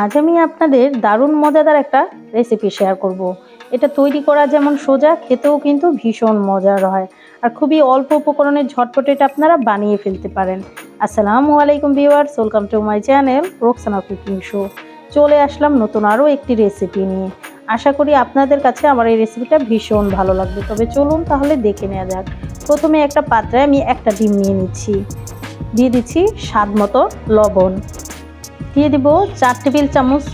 আজ আমি আপনাদের দারুণ মজাদার একটা রেসিপি শেয়ার করব। এটা তৈরি করা যেমন সোজা, খেতেও কিন্তু ভীষণ মজার হয়। আর খুবই অল্প উপকরণের ঝটপট এটা আপনারা বানিয়ে ফেলতে পারেন। আসসালামু আলাইকুম viewers welcome to my channel Roksana cooking show চলে আসলাম নতুন আরও একটি রেসিপি নিয়ে। আশা করি আপনাদের কাছে আমার এই রেসিপিটা ভীষণ ভালো লাগবে। তবে চলুন তাহলে দেখে নেওয়া যাক। প্রথমে একটা পাত্রে আমি একটা ডিম নিয়ে নিচ্ছি। দিয়ে দিচ্ছি স্বাদ মতো লবণ। দিয়ে দিব চার টেবিল চামচ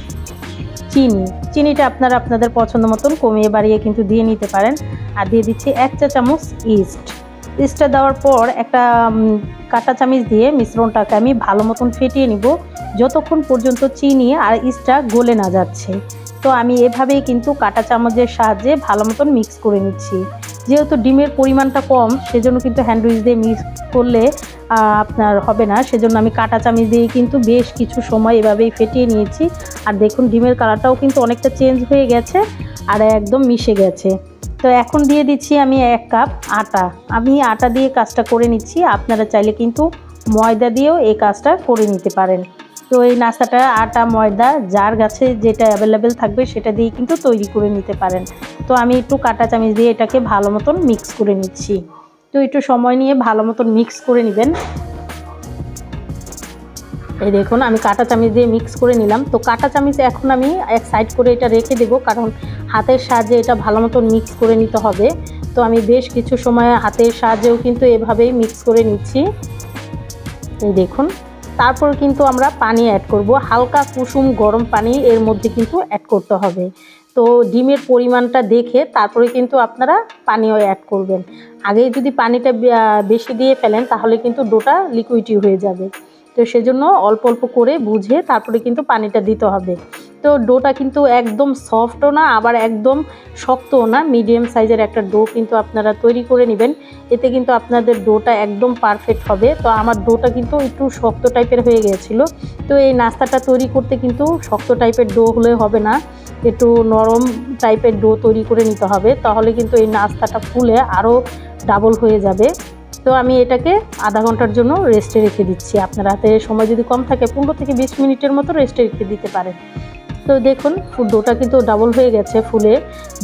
চিনি। চিনিটা আপনারা আপনাদের পছন্দ মতন কমিয়ে বাড়িয়ে কিন্তু দিয়ে নিতে পারেন। আর দিয়ে দিচ্ছি এক চা চামচ ইস্ট। ইস্টটা দেওয়ার পর একটা কাঁটা চামচ দিয়ে মিশ্রণটাকে আমি ভালো মতন ফেটিয়ে নিব। যতক্ষণ পর্যন্ত চিনি আর ইস্টটা গলে না যাচ্ছে। তো আমি এভাবেই কিন্তু কাঁটা চামচের সাহায্যে ভালো মতন মিক্স করে নিচ্ছি। যেহেতু ডিমের পরিমাণটা কম, সেজন্য কিন্তু হ্যান্ড উইচ দিয়ে মিক্স করলে আপনার হবে না। সেজন্য আমি কাঁটা চামচ দিয়ে কিন্তু বেশ কিছু সময় এভাবেই ফেটিয়ে নিয়েছি। আর দেখুন, ডিমের কালারটাও কিন্তু অনেকটা চেঞ্জ হয়ে গেছে আর একদম মিশে গেছে। তো এখন দিয়ে দিচ্ছি আমি এক কাপ আটা। আমি আটা দিয়ে কাজটা করে নিচ্ছি। আপনারা চাইলে কিন্তু ময়দা দিয়েও এই কাজটা করে নিতে পারেন। তো এই নাস্তাটা আটা, ময়দা, যার গাছে যেটা অ্যাভেলেবেল থাকবে সেটা দিয়ে কিন্তু তৈরি করে নিতে পারেন। তো আমি একটু কাঁটা চামচ দিয়ে এটাকে ভালো মতন মিক্স করে নিচ্ছি। তো একটু সময় নিয়ে ভালো মতন মিক্স করে নেবেন। এই দেখুন, আমি কাঁটা চামচ দিয়ে মিক্স করে নিলাম। তো কাঁটা চামচ এখন আমি এক সাইড করে এটা রেখে দেবো, কারণ হাতের সাহায্যে এটা ভালো মতন মিক্স করে নিতে হবে। তো আমি বেশ কিছু সময় হাতের সাহায্যেও কিন্তু এভাবেই মিক্স করে নিচ্ছি। এই দেখুন, তারপর কিন্তু আমরা পানি অ্যাড করব। হালকা কুসুম গরম পানি এর মধ্যে কিন্তু অ্যাড করতে হবে। তো ডিমের পরিমাণটা দেখে তারপরে কিন্তু আপনারা পানিও অ্যাড করবেন। আগেই যদি পানিটা বেশি দিয়ে ফেলেন তাহলে কিন্তু ডোটা লিকুইডি হয়ে যাবে। তো সেজন্য অল্প অল্প করে বুঝে তারপরে কিন্তু পানিটা দিতে হবে। তো ডোটা কিন্তু একদম সফটও না, আবার একদম শক্তও না মিডিয়াম সাইজের একটা ডো কিন্তু আপনারা তৈরি করে নেবেন। এতে কিন্তু আপনাদের ডোটা একদম পারফেক্ট হবে। তো আমার ডোটা কিন্তু একটু শক্ত টাইপের হয়ে গিয়েছিল। তো এই নাস্তাটা তৈরি করতে কিন্তু শক্ত টাইপের ডো হলে হবে না। একটু নরম টাইপের ডো তৈরি করে নিতে হবে। তাহলে কিন্তু এই নাস্তাটা ফুলে আরও ডাবল হয়ে যাবে। তো আমি এটাকে আধা ঘণ্টার জন্য রেস্টে রেখে দিচ্ছি। আপনার হাতে সময় যদি কম থাকে, পনেরো থেকে বিশ মিনিটের মতো রেস্টে রেখে দিতে পারেন। তো দেখুন ডোটা কিন্তু ডাবল হয়ে গেছে ফুলে।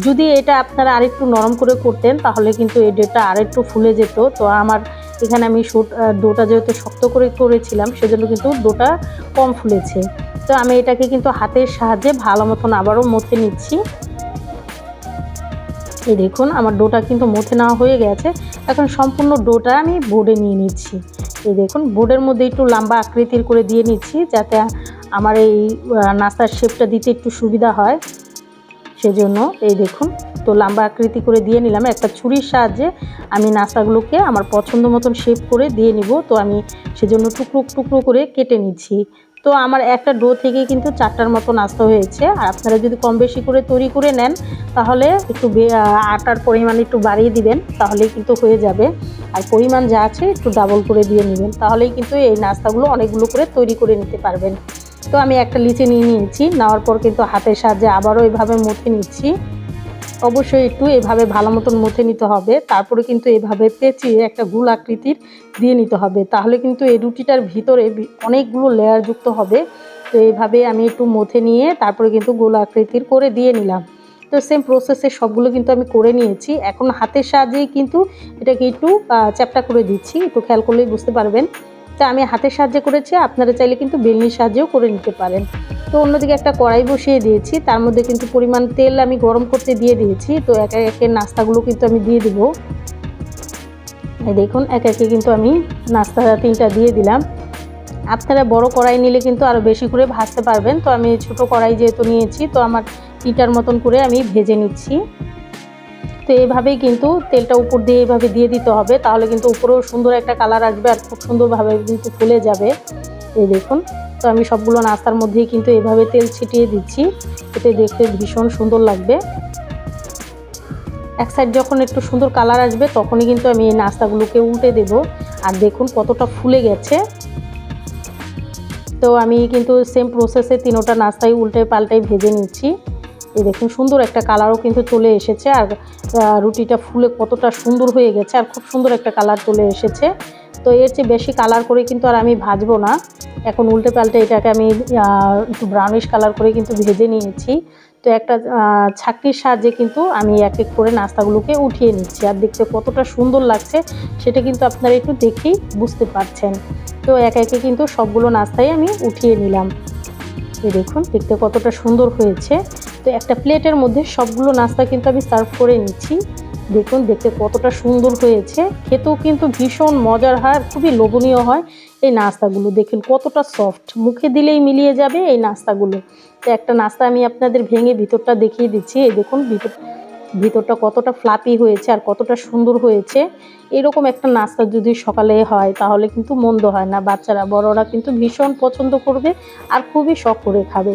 যদি এটা আপনারা আরেকটু নরম করে করতেন, তাহলে কিন্তু এই ডোটা আরেকটু ফুলে যেত। তো আমার এখানে আমি শুট ডোটা যেহেতু শক্ত করে করেছিলাম, সেজন্য কিন্তু ডোটা কম ফুলেছে। তো আমি এটাকে কিন্তু হাতের সাহায্যে ভালো মতন আবারও মথে নিচ্ছি। এই দেখুন, আমার ডোটা কিন্তু মথে নেওয়া হয়ে গেছে। এখন সম্পূর্ণ ডোটা আমি বোর্ডে নিয়ে নিচ্ছি। এই দেখুন বোর্ডের মধ্যে একটু লম্বা আকৃতির করে দিয়ে নিচ্ছি যাতে আমার এই নাস্তার শেপটা দিতে একটু সুবিধা হয়। সেজন্য এই দেখুন, তো লম্বা আকৃতি করে দিয়ে নিলাম। একটা ছুরির সাহায্যে আমি নাস্তাগুলোকে আমার পছন্দ মতন শেপ করে দিয়ে নিব। তো আমি সেজন্য টুকরো টুকরো করে কেটে নিচ্ছি। তো আমার একটা ডো থেকে কিন্তু চারটার মতো নাস্তা হয়েছে। আর আপনারা যদি কম বেশি করে তৈরি করে নেন, তাহলে একটু আটার পরিমাণ একটু বাড়িয়ে দিবেন, তাহলেই কিন্তু হয়ে যাবে। আর পরিমাণ যা আছে, একটু ডাবল করে দিয়ে নেবেন, তাহলেই কিন্তু এই নাস্তাগুলো অনেকগুলো করে তৈরি করে নিতে পারবেন। তো আমি একটা লিচে নিয়ে নিয়েছি, নেওয়ার পর কিন্তু হাতের সাহায্যে আবারও এভাবে মুখে নিচ্ছি। অবশ্যই একটু এভাবে ভালো মতন মুথে নিতে হবে, তারপরে কিন্তু এভাবে পেঁচিয়ে একটা গুল আকৃতির দিয়ে নিতে হবে। তাহলে কিন্তু এই রুটিটার ভিতরে অনেকগুলো লেয়ার যুক্ত হবে। তো এইভাবে আমি একটু মুথে নিয়ে তারপরে কিন্তু গোল আকৃতির করে দিয়ে নিলাম। তো সেম প্রসেসে সবগুলো কিন্তু আমি করে নিয়েছি। এখন হাতের সাহায্যেই কিন্তু এটাকে একটু চ্যাপটা করে দিচ্ছি। একটু খেয়াল করলেই বুঝতে পারবেন। তা আমি হাতের সাহায্যে করেছি, আপনারা চাইলে কিন্তু বেলনির সাহায্যেও করে নিতে পারেন। তো অন্যদিকে একটা কড়াই বসিয়ে দিয়েছি, তার মধ্যে কিন্তু পরিমাণ তেল আমি গরম করতে দিয়ে দিয়েছি, তো একে একে নাস্তাগুলো কিন্তু আমি দিয়ে দেবো। দেখুন, একে একে কিন্তু আমি নাস্তা তিনটা দিয়ে দিলাম। আপনারা বড় কড়াই নিলে কিন্তু আরও বেশি করে ভাজতে পারবেন। তো আমি ছোট কড়াই যেহেতু নিয়েছি, তো আমার তিনটার মতন করে আমি ভেজে নিচ্ছি। তো এইভাবেই কিন্তু তেলটা উপর দিয়ে এইভাবে দিয়ে দিতে হবে। তাহলে কিন্তু উপরেও সুন্দর একটা কালার আসবে আর খুব সুন্দরভাবে কিন্তু ফুলে যাবে। এই দেখুন, তো আমি সবগুলো নাস্তার মধ্যেই কিন্তু এভাবে তেল ছিটিয়ে দিচ্ছি। এতে দেখতে ভীষণ সুন্দর লাগবে। এক সাইড যখন একটু সুন্দর কালার আসবে, তখনই কিন্তু আমি এই নাস্তাগুলোকে উল্টে দেব। আর দেখুন কতটা ফুলে গেছে। তো আমি কিন্তু সেম প্রসেসে তিনোটা নাস্তাই উল্টে পাল্টাই ভেজে নিচ্ছি। এই দেখুন সুন্দর একটা কালারও কিন্তু চলে এসেছে আর রুটিটা ফুলে কতটা সুন্দর হয়ে গেছে আর খুব সুন্দর একটা কালার চলে এসেছে। তো এর চেয়ে বেশি কালার করে কিন্তু আর আমি ভাজবো না। এখন উল্টে পাল্টে এটাকে আমি একটু ব্রাউনিশ কালার করে কিন্তু ভেজে নিয়েছি। তো একটা আহ, সাহায্যে কিন্তু আমি এক এক করে নাস্তাগুলোকে উঠিয়ে নিচ্ছি। আর দেখতে কতটা সুন্দর লাগছে সেটা কিন্তু আপনারা একটু দেখেই বুঝতে পারছেন। তো এক একে কিন্তু সবগুলো নাস্তাই আমি উঠিয়ে নিলাম। দেখুন দেখতে কতটা সুন্দর হয়েছে। তো একটা প্লেটের মধ্যে সবগুলো নাস্তা কিন্তু আমি সার্ভ করে নিচ্ছি। দেখুন, দেখতে কতটা সুন্দর হয়েছে। খেতেও কিন্তু ভীষণ মজার হয় খুবই লোভনীয় হয় এই নাস্তাগুলো। দেখুন, কতটা সফট মুখে দিলেই মিলিয়ে যাবে এই নাস্তাগুলো। তো একটা নাস্তা আমি আপনাদের ভেঙে ভিতরটা দেখিয়ে দিচ্ছি। এই দেখুন, ভিতর, ভিতরটা কতটা ফ্লাপি হয়েছে আর কতটা সুন্দর হয়েছে। এরকম একটা নাস্তা যদি সকালে হয়, তাহলে কিন্তু মন্দ হয় না। বাচ্চারা, বড়রা কিন্তু ভীষণ পছন্দ করবে আর খুবই শখ করে খাবে।